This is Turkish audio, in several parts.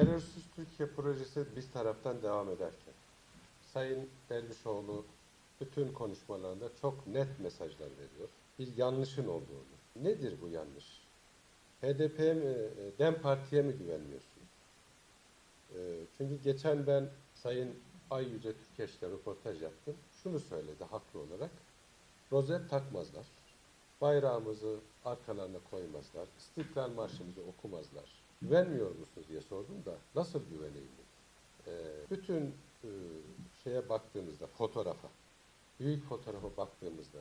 Terörsüz Türkiye projesi bir taraftan devam ederken, Sayın Dervişoğlu bütün konuşmalarında çok net mesajlar veriyor. Bir yanlışın olduğunu. Nedir bu yanlış? HDP'ye mi, e, DEM Parti'ye mi güvenmiyorsunuz? E, Çünkü geçen ben Sayın Ay Yüce Türkeş'le röportaj yaptım. Şunu söyledi haklı olarak. Rozet takmazlar. Bayrağımızı arkalarına koymazlar. İstiklal Marşımızı okumazlar. Güvenmiyor musunuz diye sordum nasıl güveneyim? Ee, bütün e, şeye baktığımızda, fotoğrafa, büyük fotoğrafa baktığımızda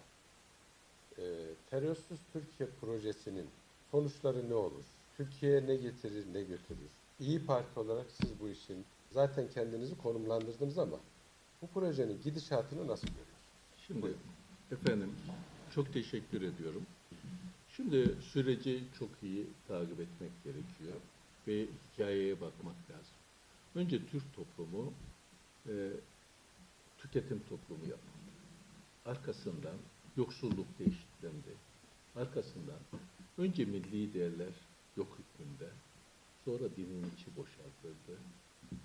e, terörsüz Türkiye projesinin sonuçları ne olur? Türkiye'ye ne getirir, ne götürür? İyi Parti olarak siz bu işin zaten kendinizi konumlandırdınız ama bu projenin gidişatını nasıl görüyorsunuz? Şimdi Buyurun. efendim çok teşekkür ediyorum. Şimdi süreci çok iyi takip etmek gerekiyor ve hikayeye bakmak lazım. Önce Türk toplumu e, tüketim toplumu yapıldı. Arkasından yoksulluk değişiklendi. Arkasından önce milli değerler yok hükmünde, sonra dinin içi boşaltıldı.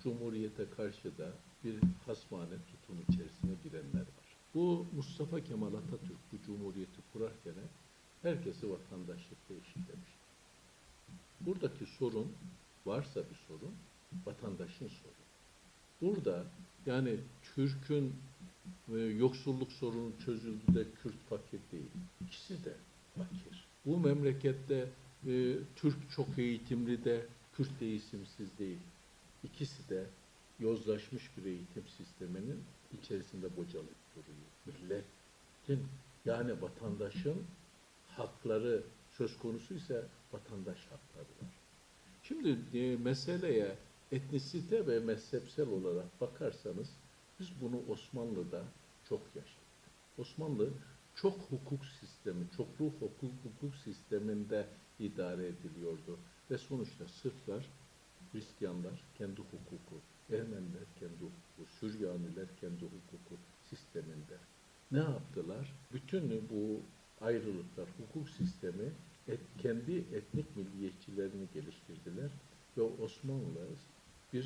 Cumhuriyete karşı da bir hasmane tutum içerisine girenler var. Bu Mustafa Kemal Atatürk bu cumhuriyeti kurarken herkesi vatandaşlıkla eşitlemiş. Buradaki sorun varsa bir sorun vatandaşın sorunu. Burada yani Türk'ün e, yoksulluk sorunu çözüldü de Kürt fakir değil. İkisi de fakir. Bu memlekette e, Türk çok eğitimli de Kürt de eğitimsiz değil. İkisi de yozlaşmış bir eğitim sisteminin içerisinde bocalayıp duruyor. Milletin yani vatandaşın hakları söz konusuysa vatandaş hakları. Şimdi e, meseleye etnisite ve mezhepsel olarak bakarsanız biz bunu Osmanlı'da çok yaşadık. Osmanlı çok hukuk sistemi, çoklu hukuk, hukuk sisteminde idare ediliyordu. Ve sonuçta Sırplar, Hristiyanlar kendi hukuku, Ermeniler kendi hukuku, Süryaniler kendi hukuku sisteminde. Ne yaptılar? Bütün bu ayrılıklar, hukuk sistemi et, kendi etnik milliyetçilerini geliştirdiler ve Osmanlı bir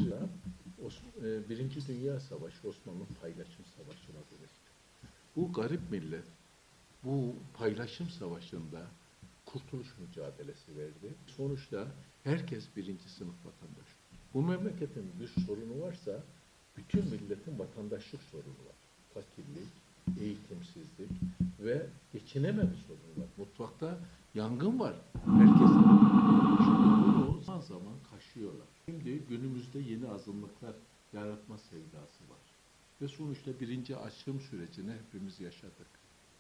Os- e, Birinci Dünya Savaşı Osmanlı paylaşım savaşına dönüştü. Bu garip millet bu paylaşım savaşında kurtuluş mücadelesi verdi. Sonuçta herkes birinci sınıf vatandaş. Bu memleketin bir sorunu varsa bütün milletin vatandaşlık sorunu var. Fakirlik, eğitimsizlik ve geçinememe sorunu var. Mutfakta yangın var. Herkes Şimdi bunu zaman zaman kaşıyorlar. Şimdi günümüzde yeni azınlıklar yaratma sevdası var. Ve sonuçta birinci aşım sürecini hepimiz yaşadık.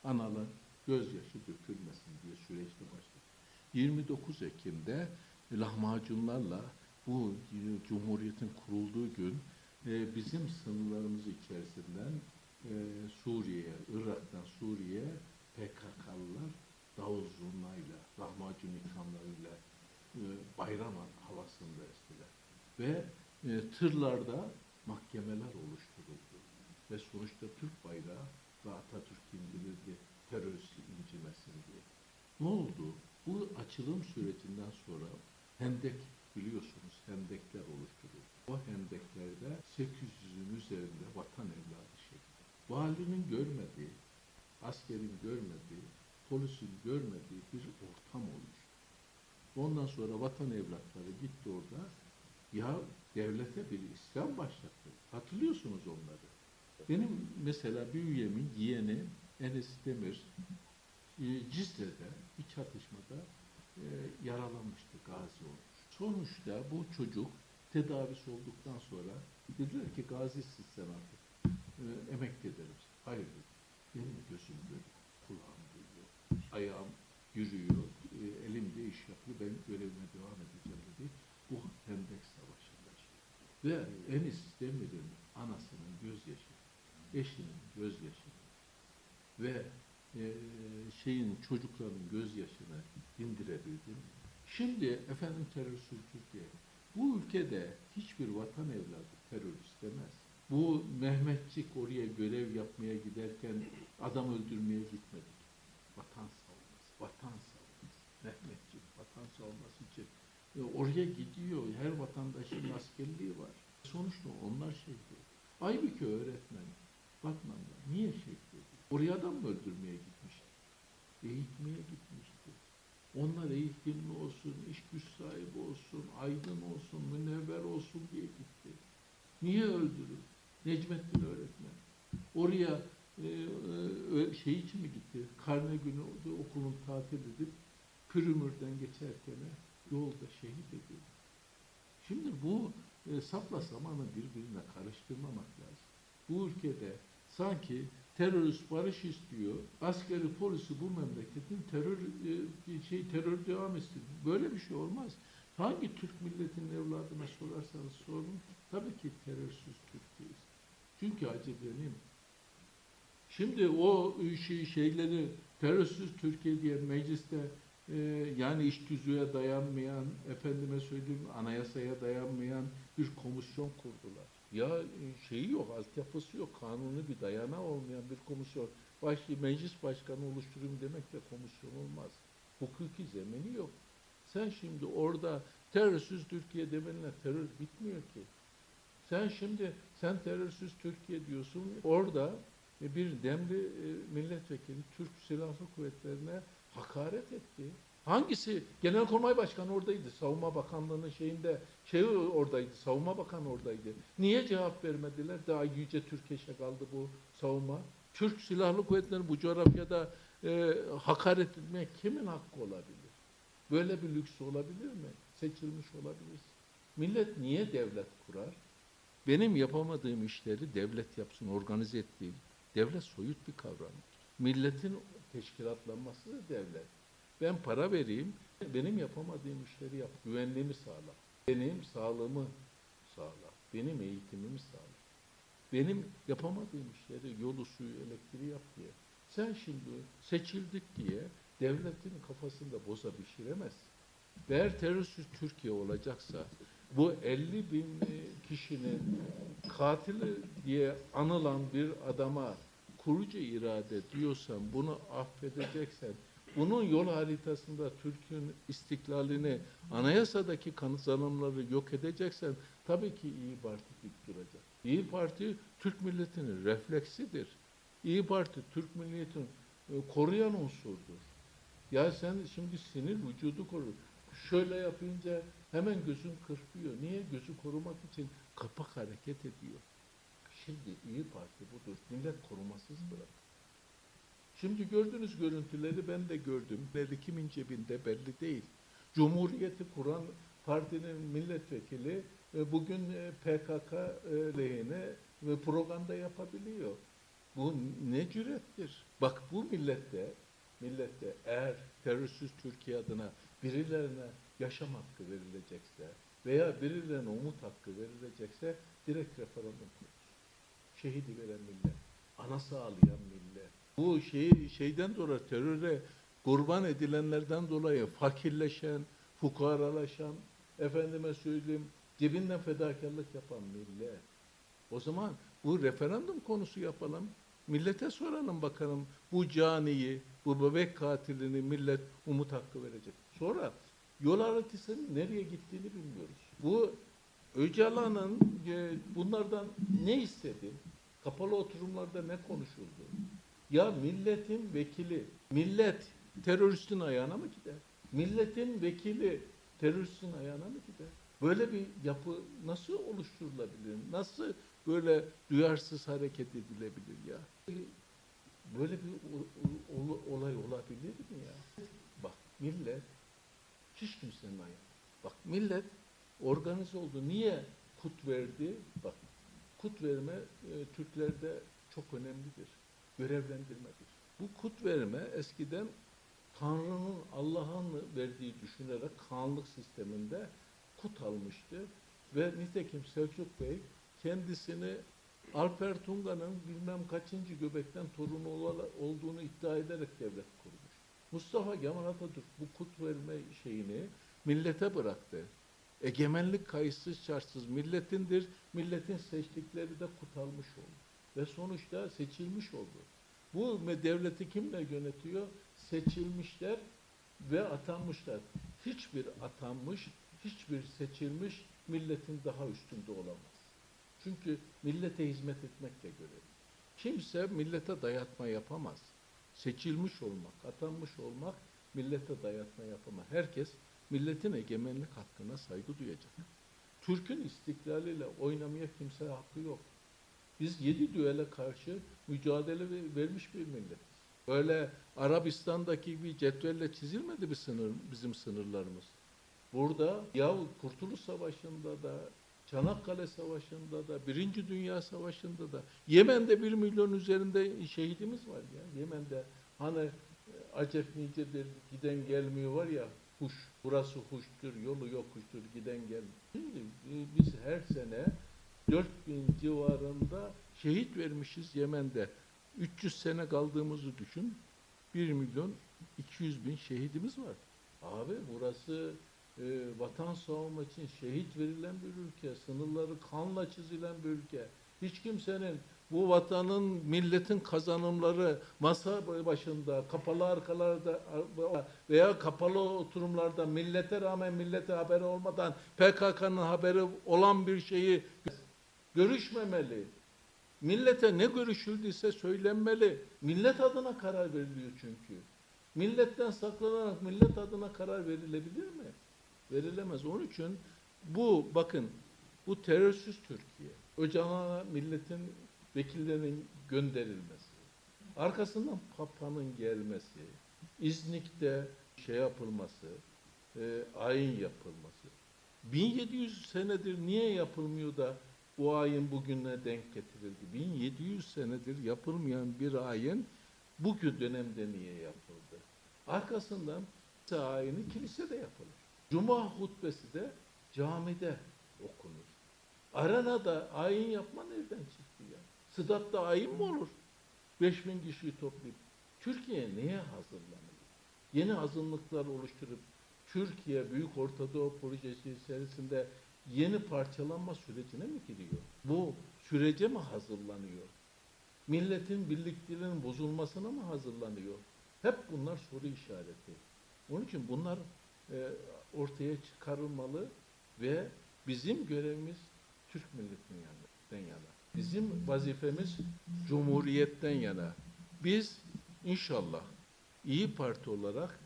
Analar gözyaşı dökülmesin diye süreçte başladı. 29 Ekim'de lahmacunlarla bu Cumhuriyet'in kurulduğu gün e, bizim sınırlarımız içerisinden e, Suriye'ye, Irak'tan Suriye'ye PKK'lılar davul zurnayla, lahmacun ikramlarıyla e, bayram havasında estiler. Ve e, tırlarda mahkemeler oluşturuldu. Ve sonuçta Türk bayrağı ve Atatürk indirildi terörist incimesin diye. Ne oldu? Bu açılım sürecinden sonra hendek biliyorsunuz hendekler oluşturuldu. O hendeklerde 800'ün üzerinde vatan evladı. Valinin görmediği, askerin görmediği, polisin görmediği bir ortam olmuş. Ondan sonra vatan evlatları gitti orada. Ya devlete bir İslam başlattı. Hatırlıyorsunuz onları. Benim mesela büyüyemin yeğeni Enes Demir e, Cizre'de bir çatışmada e, yaralanmıştı, gazi olmuş. Sonuçta bu çocuk tedavisi olduktan sonra dediler ki gazisin sen artık. E, emekli ederiz. Hayır. Benim gözüm görüyor, kulağım duyuyor, ayağım yürüyor, e, elimde iş yapıyor, ben görevime devam edeceğim dedi. Bu Hendek Savaşı'nda. Ve Enis Demir'in anasının gözyaşı, eşinin gözyaşı ve e, şeyin çocukların gözyaşını dindirebildim. Şimdi efendim terörsüz Türkiye. Bu ülkede hiçbir vatan evladı terör istemez. Bu Mehmetçik oraya görev yapmaya giderken adam öldürmeye gitmedik. Vatan savunması, vatan savunması. Mehmetçik vatan savunması için e, oraya gidiyor. Her vatandaşın askerliği var. Sonuçta onlar şehit ediyor. Aybüke öğretmen Batman'da niye şehit ediyor? Oraya adam mı öldürmeye gitmişti? Eğitmeye gitmişti. Onlar eğitimli olsun, iş güç sahibi olsun, aydın olsun, münevver olsun diye gitti. Niye öldürür? Necmettin öğretmen. Oraya e, e, şey için mi gitti? Karne günü okulun tatil edip Pürümür'den geçerken yolda şehit ediyor. Şimdi bu e, sapla samanı birbirine karıştırmamak lazım. Bu ülkede sanki terörist barış istiyor, askeri polisi bu memleketin terör e, şey terör devam etsin. Böyle bir şey olmaz. Hangi Türk milletinin evladına sorarsanız sorun, tabii ki terörsüz Türkiye'yiz. Çünkü acı benim. Şimdi o şey, şeyleri terörsüz Türkiye diye mecliste e, yani iş tüzüğe dayanmayan, efendime söyleyeyim anayasaya dayanmayan bir komisyon kurdular. Ya e, şeyi yok, altyapısı yok, kanuni bir dayanağı olmayan bir komisyon. Baş, meclis başkanı oluşturayım demekle komisyon olmaz. Hukuki zemini yok. Sen şimdi orada terörsüz Türkiye demenle terör bitmiyor ki. Sen şimdi sen terörsüz Türkiye diyorsun. Orada e, bir demli e, milletvekili Türk Silahlı Kuvvetlerine hakaret etti. Hangisi? Genelkurmay Başkanı oradaydı. Savunma Bakanlığı'nın şeyinde şey oradaydı. Savunma Bakanı oradaydı. Niye cevap vermediler? Daha yüce Türkeş'e kaldı bu savunma. Türk Silahlı Kuvvetleri'nin bu coğrafyada e, hakaret etmeye kimin hakkı olabilir? Böyle bir lüks olabilir mi? Seçilmiş olabilir. Millet niye devlet kurar? Benim yapamadığım işleri devlet yapsın, organize ettiğim. Devlet soyut bir kavram. Milletin teşkilatlanması da devlet. Ben para vereyim, benim yapamadığım işleri yap. Güvenliğimi sağla. Benim sağlığımı sağla. Benim eğitimimi sağla. Benim yapamadığım işleri, yolu, suyu, elektriği yap diye. Sen şimdi seçildik diye devletin kafasında boza pişiremezsin. Eğer terörsüz Türkiye olacaksa bu 50 bin kişinin katili diye anılan bir adama kurucu irade diyorsan, bunu affedeceksen, bunun yol haritasında Türk'ün istiklalini, anayasadaki kazanımları yok edeceksen, tabii ki İyi Parti dik duracak. İyi Parti, Türk milletinin refleksidir. İyi Parti, Türk milletini e, koruyan unsurdur. Ya sen şimdi sinir vücudu korur. Şöyle yapınca hemen gözün kırpıyor. Niye? Gözü korumak için kapak hareket ediyor. Şimdi İyi Parti budur. Millet korumasız bırak. Şimdi gördüğünüz görüntüleri ben de gördüm. Belli kimin cebinde belli değil. Cumhuriyeti kuran partinin milletvekili e, bugün e, PKK e, lehine ve propaganda yapabiliyor. Bu ne cürettir? Bak bu millette, millette eğer terörsüz Türkiye adına birilerine yaşam hakkı verilecekse veya birilerine umut hakkı verilecekse direkt referandum. Şehidi veren millet, anası ağlayan millet. Bu şeyi şeyden dolayı teröre kurban edilenlerden dolayı fakirleşen, fukaralaşan, efendime söyleyeyim cebinden fedakarlık yapan millet. O zaman bu referandum konusu yapalım. Millete soralım bakalım bu caniyi, bu bebek katilini millet umut hakkı verecek. Sonra yol haritasının nereye gittiğini bilmiyoruz. Bu Öcalan'ın e, bunlardan ne istedi? Kapalı oturumlarda ne konuşuldu? Ya milletin vekili, millet teröristin ayağına mı gider? Milletin vekili teröristin ayağına mı gider? Böyle bir yapı nasıl oluşturulabilir? Nasıl böyle duyarsız hareket edilebilir ya? Böyle bir olay olabilir mi ya? Bak millet hiç kimsenin ayağı. Bak millet organize oldu. Niye kut verdi? Bak kut verme e, Türklerde çok önemlidir. Görevlendirmedir. Bu kut verme eskiden Tanrı'nın Allah'ın verdiği düşünerek kanlık sisteminde kut almıştı. Ve nitekim Selçuk Bey kendisini Alper Tunga'nın bilmem kaçıncı göbekten torunu olduğunu iddia ederek devlet kurmuş. Mustafa Kemal Atatürk bu kut verme şeyini millete bıraktı. Egemenlik kayıtsız şartsız milletindir. Milletin seçtikleri de kut almış oldu. Ve sonuçta seçilmiş oldu. Bu devleti kimle yönetiyor? Seçilmişler ve atanmışlar. Hiçbir atanmış hiçbir seçilmiş milletin daha üstünde olamaz. Çünkü millete hizmet etmekle görevli. Kimse millete dayatma yapamaz. Seçilmiş olmak, atanmış olmak millete dayatma yapamaz. Herkes milletin egemenlik hakkına saygı duyacak. Türk'ün istiklaliyle oynamaya kimse hakkı yok. Biz yedi düele karşı mücadele ve- vermiş bir milletiz. Öyle Arabistan'daki bir cetvelle çizilmedi bir sınır, bizim sınırlarımız. Burada ya Kurtuluş Savaşı'nda da, Çanakkale Savaşı'nda da, Birinci Dünya Savaşı'nda da, Yemen'de bir milyon üzerinde şehidimiz var ya. Yemen'de hani e, acep nicedir giden gelmiyor var ya, huş, burası huştur, yolu yokuştur, giden gelmiyor. Şimdi e, biz her sene 4000 civarında şehit vermişiz Yemen'de. 300 sene kaldığımızı düşün. 1 milyon 200 bin şehidimiz var. Abi burası e, vatan savunma için şehit verilen bir ülke. Sınırları kanla çizilen bir ülke. Hiç kimsenin bu vatanın, milletin kazanımları masa başında, kapalı arkalarda veya kapalı oturumlarda millete rağmen millete haberi olmadan PKK'nın haberi olan bir şeyi görüşmemeli. Millete ne görüşüldüyse söylenmeli. Millet adına karar veriliyor çünkü. Milletten saklanarak millet adına karar verilebilir mi? Verilemez. Onun için bu bakın bu terörsüz Türkiye. Öcalan'a milletin vekillerinin gönderilmesi. Arkasından Papa'nın gelmesi. İznik'te şey yapılması, e, ayin yapılması. 1700 senedir niye yapılmıyor da bu ayin bugüne denk getirildi? 1700 senedir yapılmayan bir ayin bugün dönemde niye yapıldı? Arkasından ayini kilisede yapılır. Cuma hutbesi de camide okunur. Arenada ayin yapma nereden çıktı ya? Sıdat'ta ayin mi olur? 5000 kişiyi toplayıp Türkiye neye hazırlanıyor? Yeni azınlıklar oluşturup Türkiye Büyük Ortadoğu Projesi içerisinde yeni parçalanma sürecine mi gidiyor? Bu sürece mi hazırlanıyor? Milletin birlikteliğinin bozulmasına mı hazırlanıyor? Hep bunlar soru işareti. Onun için bunlar e, ortaya çıkarılmalı ve bizim görevimiz Türk milletinin yanından yana. Bizim vazifemiz Cumhuriyet'ten yana. Biz inşallah İyi Parti olarak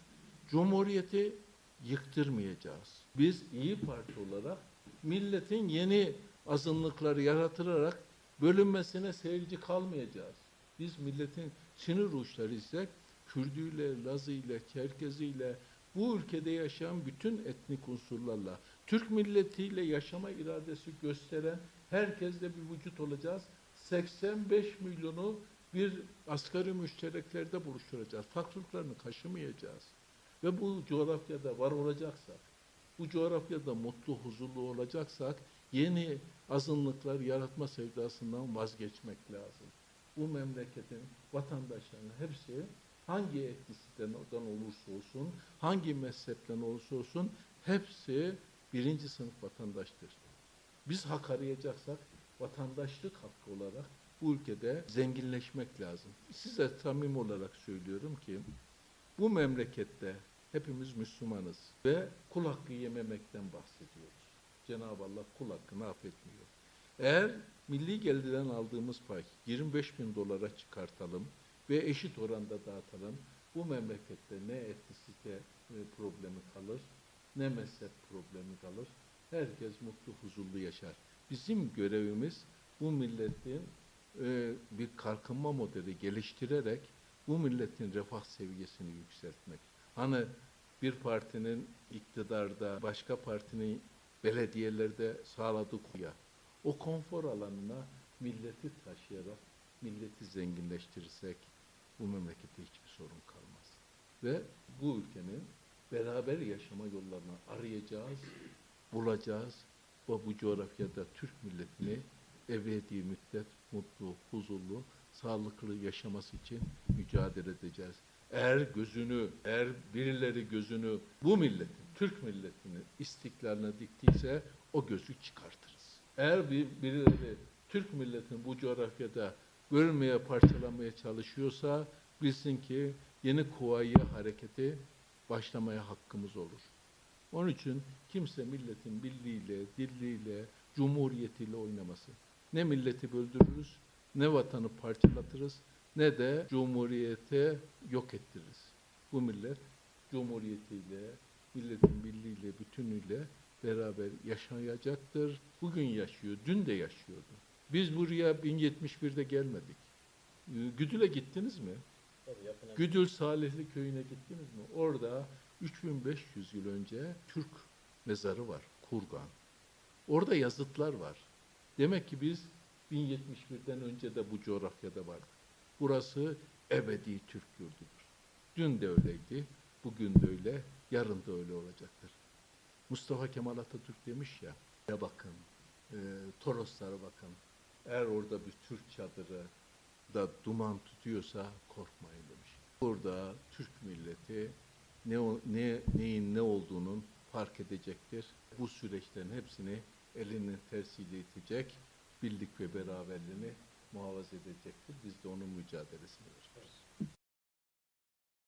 Cumhuriyeti yıktırmayacağız. Biz İyi Parti olarak milletin yeni azınlıkları yaratılarak bölünmesine seyirci kalmayacağız. Biz milletin sinir uçları ise Kürdüyle, Lazıyla, Çerkeziyle, bu ülkede yaşayan bütün etnik unsurlarla, Türk milletiyle yaşama iradesi gösteren herkesle bir vücut olacağız. 85 milyonu bir asgari müştereklerde buluşturacağız. Farklılıklarını kaşımayacağız. Ve bu coğrafyada var olacaksak, bu coğrafyada mutlu, huzurlu olacaksak yeni azınlıklar yaratma sevdasından vazgeçmek lazım. Bu memleketin vatandaşlarının hepsi hangi etnisiten olursa olsun, hangi mezhepten olursa olsun hepsi birinci sınıf vatandaştır. Biz hak arayacaksak vatandaşlık hakkı olarak bu ülkede zenginleşmek lazım. Size samimi olarak söylüyorum ki bu memlekette hepimiz Müslümanız ve kul hakkı yememekten bahsediyoruz. Cenab-ı Allah kul hakkını affetmiyor. Eğer milli gelirden aldığımız pay 25 bin dolara çıkartalım ve eşit oranda dağıtalım, bu memlekette ne etnisite e, problemi kalır, ne mezhep problemi kalır. Herkes mutlu, huzurlu yaşar. Bizim görevimiz bu milletin e, bir kalkınma modeli geliştirerek bu milletin refah seviyesini yükseltmek. Hani bir partinin iktidarda, başka partinin belediyelerde sağladığı ya, o konfor alanına milleti taşıyarak milleti zenginleştirirsek bu memlekette hiçbir sorun kalmaz. Ve bu ülkenin beraber yaşama yollarını arayacağız, bulacağız ve bu coğrafyada Türk milletini ebedi müddet mutlu, huzurlu, sağlıklı yaşaması için mücadele edeceğiz. Eğer gözünü, eğer birileri gözünü bu milletin, Türk milletinin istiklaline diktiyse o gözü çıkartırız. Eğer bir, birileri Türk milletinin bu coğrafyada bölmeye, parçalamaya çalışıyorsa bilsin ki yeni kuvayi hareketi başlamaya hakkımız olur. Onun için kimse milletin birliğiyle, dirliğiyle, cumhuriyetiyle oynamasın. Ne milleti böldürürüz, ne vatanı parçalatırız, ne de cumhuriyete yok ettiririz. Bu millet cumhuriyetiyle, milletin birliğiyle, bütünüyle beraber yaşayacaktır. Bugün yaşıyor, dün de yaşıyordu. Biz buraya 1071'de gelmedik. Ee, Güdül'e gittiniz mi? Tabii Güdül Salihli köyüne gittiniz mi? Orada 3500 yıl önce Türk mezarı var, Kurgan. Orada yazıtlar var. Demek ki biz 1071'den önce de bu coğrafyada vardık. Burası ebedi Türk yurdudur. Dün de öyleydi, bugün de öyle, yarın da öyle olacaktır. Mustafa Kemal Atatürk demiş ya, ya bakın, e, Toroslara bakın. Eğer orada bir Türk çadırı da duman tutuyorsa korkmayın demiş. Burada Türk milleti ne, ne neyin ne olduğunun fark edecektir. Bu süreçlerin hepsini elinin tersiyle itecek, birlik ve beraberliğini muhafaza edecektir. Biz de onun mücadelesini vereceğiz.